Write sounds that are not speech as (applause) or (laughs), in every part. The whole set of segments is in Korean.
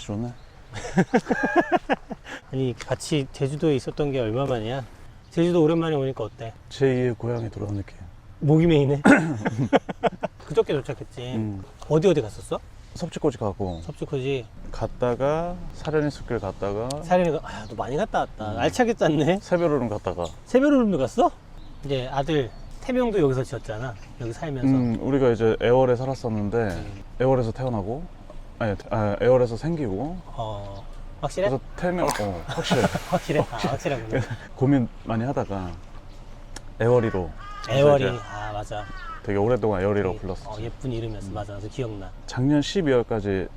날씨 좋네. (laughs) 아니 같이 제주도에 있었던 게 얼마 만이야? 제주도 오랜만에 오니까 어때? 제2의 고향에 돌아온 느낌. 목이 메이네. (coughs) (coughs) 그저께 도착했지. 음. 어디 어디 갔었어? 섭지코지 가고 섭지코지. 갔다가 사려니 숲길 갔다가 사려니가 아, 너 많이 갔다 왔다. 알차게 짰네. 새별호름 갔다가 새별호름도 갔어? 이제 아들 태명도 여기서 지었잖아. 여기 살면서. 음, 우리가 이제 애월에 살았었는데 음. 애월에서 태어나고 아니 아, 애월에서 생기고 어 확실해? 그래서 태명 어, 확실해 (laughs) 확실해. 아, 확실하구나. 고민 많이 하다가 애월이로 애월이 이제 아 맞아. 되게 오랫동안 애월이라고 불렀어. 어, 예쁜 이름이었어. 맞아. 그래서 기억나. 작년 12월까지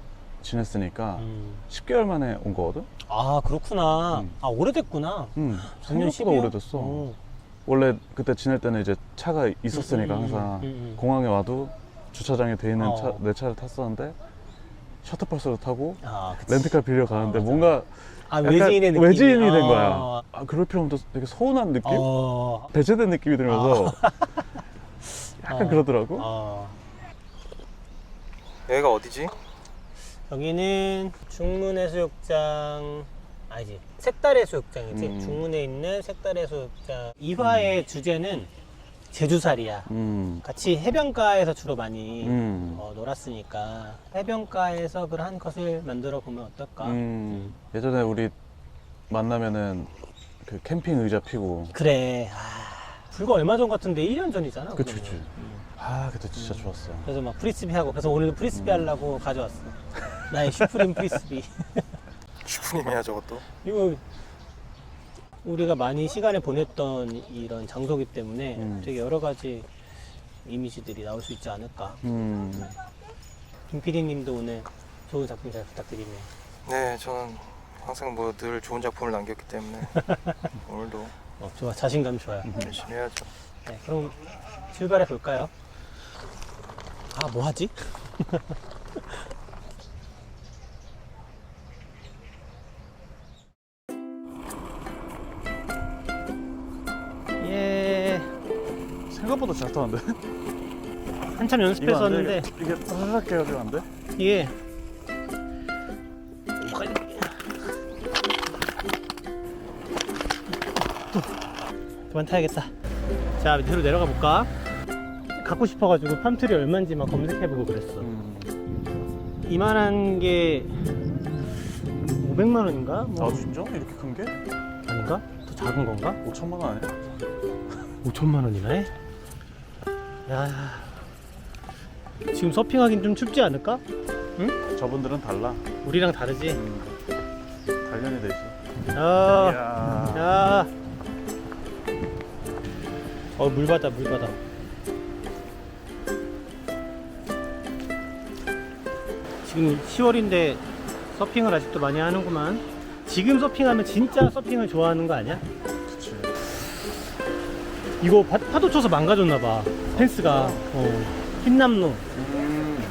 지냈으니까 음. 10개월 만에 온 거거든. 아 그렇구나. 음. 아 오래됐구나. 음, 작년 생각보다 12월? 오래됐어. 어. 원래 그때 지낼 때는 이제 차가 있었으니까 음, 음, 항상 음, 음. 공항에 와도 주차장에 돼 있는 어. 차, 내 차를 탔었는데 셔틀버스를 타고 아, 그치. 렌트카 빌려 가는데 아, 맞아. 뭔가 아, 약간 외지인의 느낌. 외지인이 된 어. 거야. 아, 그럴 필요 없는데 되게 서운한 느낌? 어. 배제된 느낌이 들면서 (laughs) 약간 어. 그러더라고. 어. 여기가 어디지? 여기는 중문해수욕장 아니지 색달의 수욕장이지 음. 중문에 있는 색달의 수욕장 2화의 주제는 제주살이야 음. 같이 해변가에서 주로 많이 음. 어, 놀았으니까 해변가에서 그런 것을 만들어 보면 어떨까 음. 예전에 우리 만나면은 그 캠핑 의자 피고 그래 아, 불과 얼마 전 같은데 1년 전이잖아 그치 그러면. 그치. 아 그때 진짜 좋았어. 그래서 막 프리스비 하고 그래서 오늘도 프리스비 하려고 가져왔어 나의 슈프림 프리스비 (laughs) 슈프림이야 저것도 이거 우리가 많이 시간을 보냈던 이런 장소기 때문에 음. 되게 여러 가지 이미지들이 나올 수 있지 않을까. 음. 김 PD님도 오늘 좋은 작품 잘 부탁드리네요. 네 저는 항상 뭐 늘 좋은 작품을 남겼기 때문에 (laughs) 오늘도 어, 좋아, 자신감 좋아요. 열심히 해야죠 네, 그럼 출발해 볼까요? 아, 뭐 하지? (laughs) 생각보다 잘 타는데. (laughs) 한참 이거 연습했었는데 돼. 이게 사삭 해가지고 안 돼? 이게 그만 타야겠다. 자 밑으로 내려가 볼까? 갖고 싶어가지고 팜트리 얼마인지 막 검색해보고 그랬어. 음. 이만한 게 500만 원인가? 뭐 아 진짜? 이렇게 큰 게? 아닌가? 더 작은 건가? 5천만 원 아니야? 5천만 원이나 해? 야 지금 서핑하긴 좀 춥지 않을까? 저분들은 달라. 우리랑 다르지? 음. 단련이 되지. 아, 이야. 야. 어, 물바다, 물바다. 지금 10월인데 서핑을 아직도 많이 하는구만. 지금 서핑하면 진짜 서핑을 좋아하는 거 아니야? 그치. 이거 파, 파도 쳐서 망가졌나봐. 펜스가. 어. 흰남로. 음.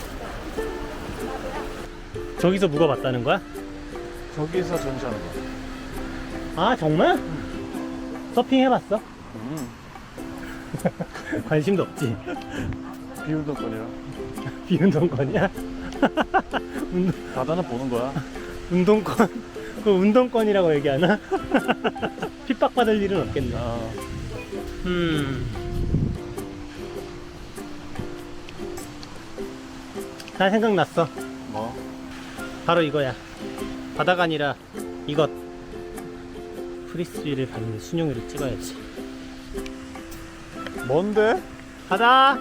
저기서 묵어봤다는 거야? 저기서 전시하는 거. 아, 정말? 서핑 해봤어? 음. (laughs) 관심도 없지. 비운동권이라. (laughs) 비운동권이야? (laughs) 운동, 바다는 보는 거야. 운동권, 그 운동권이라고 얘기하나? 핍박받을 일은 없겠네. 아. 음. 다 생각났어. 뭐? 바로 이거야. 바다가 아니라 이것. 프리스비를 밟는 순영이를 찍어야지. 뭔데? 가자!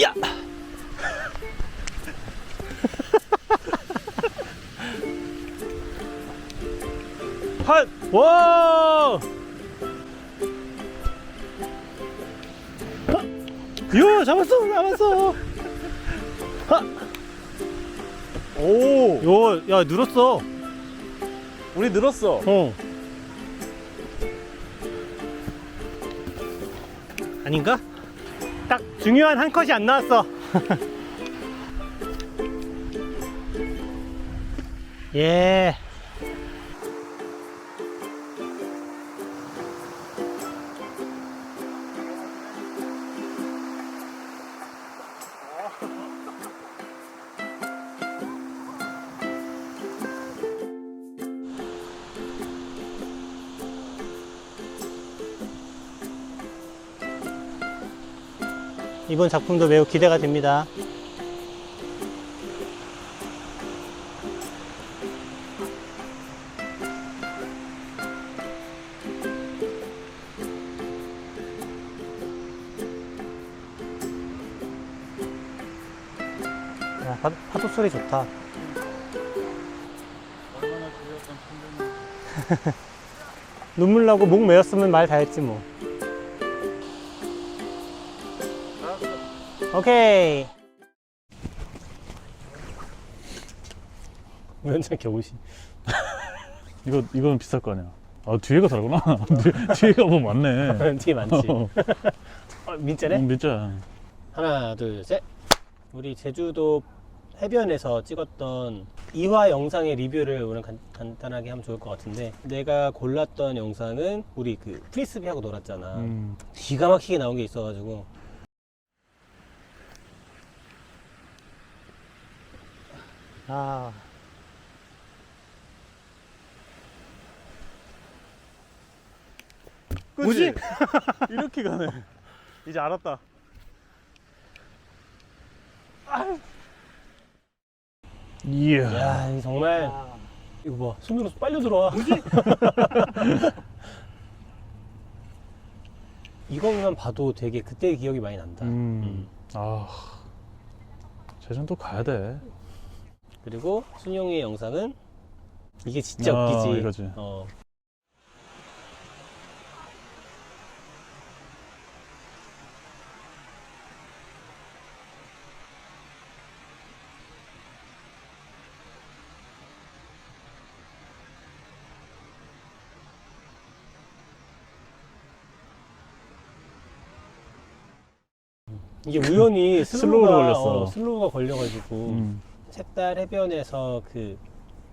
야! (laughs) 핫! 와! 요 잡았어 잡았어 하! 오. 요 야 늘었어 우리 늘었어. 어 아닌가? 딱 중요한 한 컷이 안 나왔어 (laughs) 예 이번 작품도 매우 기대가 됩니다. 야, 파, 파도 소리 좋다. (laughs) 눈물 나고 목 메었으면 말 다 했지 뭐. 오케이. 우연찮게 옷이. (laughs) 이거 이건 비쌀 거 아니야. 아 뒤에가 다르구나. (laughs) 뒤- 뒤에가 뭐 많네. (laughs) 뒤에 많지. 어, 어, 민재네? 음, 진짜. 하나, 둘, 셋. 우리 제주도 해변에서 찍었던 2화 영상의 리뷰를 오늘 간, 간단하게 하면 좋을 것 같은데 내가 골랐던 영상은 우리 그 프리스비 하고 놀았잖아. 음. 기가 막히게 나온 게 있어가지고 아 뭐지? (laughs) 이렇게 가네. 이제 알았다. 이야. 야, 이 정말 이거 봐 손으로 빨려 들어와. 뭐지? (laughs) 이것만 봐도 되게 그때 기억이 많이 난다. 음. 아. 제주도 가야 돼. 그리고 순용이의 영상은 이게 진짜 아, 웃기지. 이거지. 어. 이게 우연히 (laughs) 슬로우가 걸렸어. 어, 슬로우가 걸려가지고 음. 색달 해변에서 그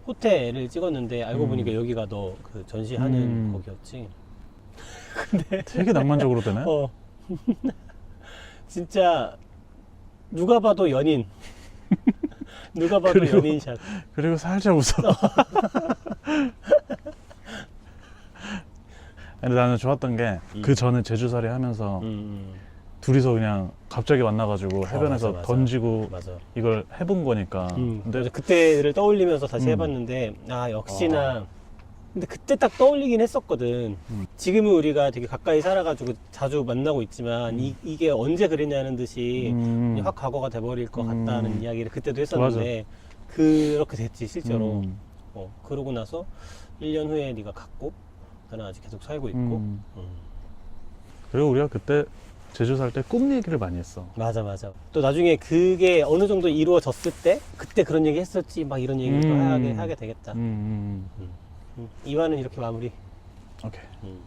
호텔을 찍었는데 알고 음. 보니까 여기가 너 그 전시하는 음. 거기였지. (laughs) 되게 낭만적으로 되네. 어. (laughs) 진짜 누가 봐도 연인. (laughs) 누가 봐도 그리고- 연인샷. 그리고 살짝 웃어. 근데 나는 좋았던 게그 음. 전에 제주살이 하면서 음, 둘이서 그냥 갑자기 만나가지고 해변에서 어, 맞아, 맞아. 던지고 맞아. 이걸 해본 거니까. 음, 근데 근데 그때를 떠올리면서 다시 음. 해봤는데 아 역시나. 근데 그때 딱 떠올리긴 했었거든. 음. 지금은 우리가 되게 가까이 살아가지고 자주 만나고 있지만 음. 이, 이게 언제 그랬냐는 듯이 음. 확 과거가 돼버릴 것 음. 같다는 이야기를 그때도 했었는데 그렇게 됐지 실제로 음. 어, 그러고 나서 1년 후에 네가 갔고 나는 아직 계속 살고 있고 음. 음. 그리고 우리가 그때 제주 살 때 꿈 얘기를 많이 했어. 맞아 맞아 또 나중에 그게 어느 정도 이루어졌을 때 그때 그런 얘기 했었지 막 이런 얘기를 또 음. 하게, 하게 되겠다 음, 음, 음. 이화는 이렇게 마무리 음. 오케이. 음.